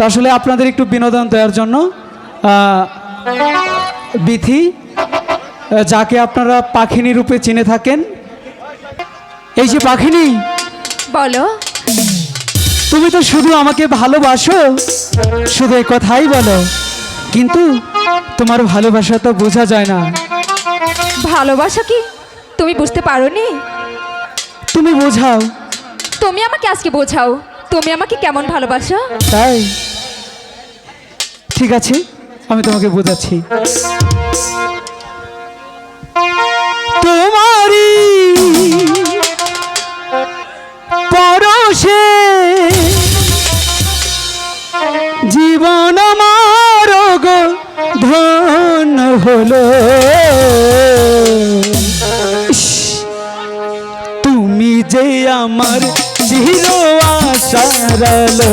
তো আসলে আপনাদের একটু বিনোদন দেওয়ার জন্য বিথি যাকে আপনারা পাখিনী রূপে চিনে থাকেন। এই যে পাখিনী বলো। তুমি তো শুধু আমাকে ভালোবাসো শুধু এই কথাই বলো। কিন্তু তোমার ভালোবাসা তো বোঝা যায় না। ভালোবাসা কি? তুমি বুঝতে পারোনি? তুমি বোঝাও। তুমি আমাকে আজকে বোঝাও। তুমি আমাকে কেমন ভালোবাসো? তাই? ঠিক আছে, আমি তোমাকে বোঝাচ্ছি। তোমারই পরশে জীবন আমার গো ধন হলো তুমি যে আমার চির আশার আলো।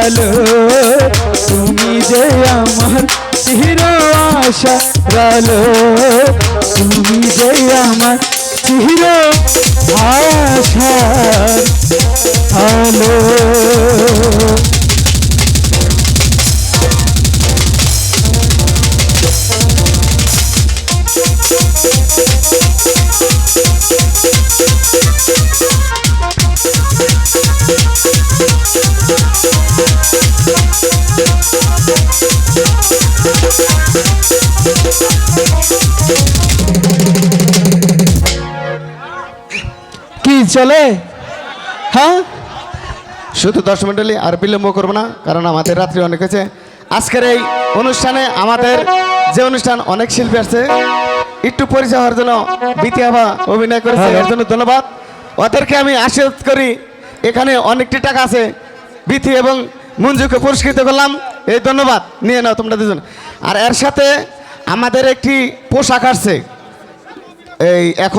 গালো তুমি যে আমার চির আশা গালো তুমি যে আমার চির আশা আলো কি চলে? হ্যাঁ? শুধু দর্শক মণ্ডলী আর বিলম্ব করব না কারণ আমাদের রাত্রি অনেক হয়েছে। আজকের এই অনুষ্ঠানে আমাদের যে অনুষ্ঠান অনেক শিল্পী আসছে একটু পরিচয় হওয়ার জন্য বিতি বিতিয়াবা অভিনয় করেছে এর জন্য ধন্যবাদ। ওদেরকে আমি আশীর্বাদ করি এখানে অনেকটি টাকা আছে বিথি এবং মঞ্জুকে পুরস্কৃত করলাম এই ধন্যবাদ নিয়ে নাও তোমরা দুজন। আর এর সাথে আমাদের একটি পোশাক আসছে। এই এখন